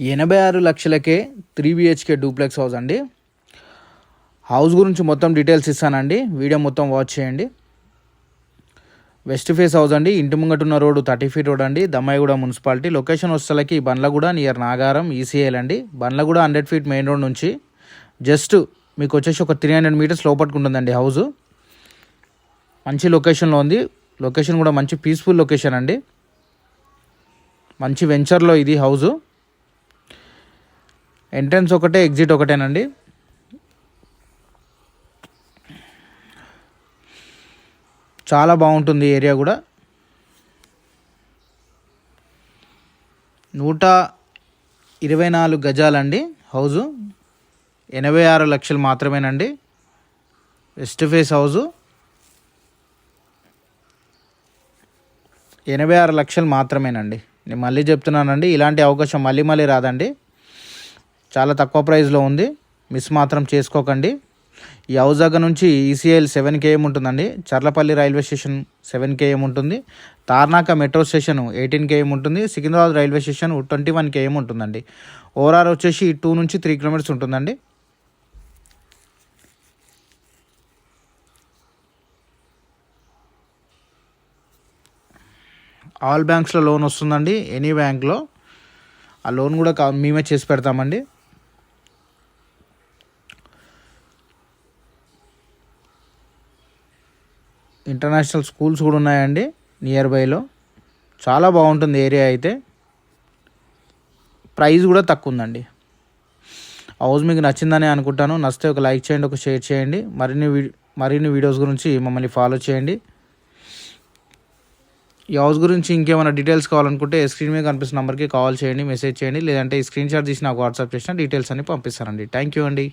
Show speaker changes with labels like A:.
A: ఎనభై ఆరు లక్షలకే త్రీ బిహెచ్కే డూప్లెక్స్ హౌస్ అండి. హౌస్ గురించి మొత్తం డీటెయిల్స్ ఇస్తానండి. వీడియో మొత్తం వాచ్ చేయండి. వెస్ట్ ఫేస్ హౌస్ అండి. ఇంటి ముంగటున్న రోడ్డు థర్టీ ఫీట్ రోడ్ అండి. దమ్మాయిగూడ మున్సిపాలిటీ. లొకేషన్ వస్తలకి బండ్లగూడ నియర్ నాగారం ఈసీఐల్ అండి. Bandlaguda hundred feet main road నుంచి జస్ట్ మీకు వచ్చేసి ఒక త్రీ హండ్రెడ్ మీటర్స్ లోపట్టుకుంటుందండి హౌస్ మంచి లొకేషన్లో ఉంది. లొకేషన్ కూడా మంచి పీస్ఫుల్ లొకేషన్ అండి. మంచి వెంచర్లో ఇది హౌస్ ఎంట్రన్స్ ఒకటే ఎగ్జిట్ ఒకటేనండి. చాలా బాగుంటుంది ఏరియా కూడా. నూట ఇరవై నాలుగు గజాలండి హౌజు. ఎనభై ఆరు లక్షలు మాత్రమేనండి. West face house. ఎనభై ఆరు లక్షలు మాత్రమేనండి. నేను మళ్ళీ చెప్తున్నానండి ఇలాంటి అవకాశం మళ్ళీ మళ్ళీ రాదండి. చాలా తక్కువ ప్రైస్లో ఉంది. మిస్ మాత్రం చేసుకోకండి. ఈ హౌజాగ నుంచి ఈసీఐఎల్ సెవెన్ కేఎం ఉంటుందండి. Charlapalli railway station seven KM ఉంటుంది. Tarnaka metro station eighteen KM ఉంటుంది. Secunderabad railway station twenty one KM ఉంటుందండి. ఓవరాల్ వచ్చేసి టూ నుంచి త్రీ కిలోమీటర్స్ ఉంటుందండి. ఆల్ బ్యాంక్స్లో లోన్ వస్తుందండి. ఎనీ బ్యాంక్లో. ఆ లోన్ కూడా మేమే చేసి పెడతామండి. ఇంటర్నేషనల్ స్కూల్స్ కూడా ఉన్నాయండి నియర్ బైలో. చాలా బాగుంటుంది ఏరియా అయితే. ప్రైస్ కూడా తక్కువ ఉందండి. హౌస్ మీకు నచ్చిందని అనుకుంటాను. నచ్చితే ఒక లైక్ చేయండి ఒక షేర్ చేయండి. మరిన్ని మరిన్ని వీడియోస్ గురించి మమ్మల్ని ఫాలో చేయండి. ఈ హౌస్ గురించి ఇంకేమైనా డీటెయిల్స్ కావాలనుకుంటే స్క్రీన్ మీద కనిపిస్తున్న నెంబర్కి కాల్ చేయండి మెసేజ్ చేయండి. లేదంటే ఈ స్క్రీన్ షాట్ తీసి నాకు వాట్సాప్ చేసిన డీటెయిల్స్ అన్ని పంపిస్తానండి. థ్యాంక్ యూ అండి.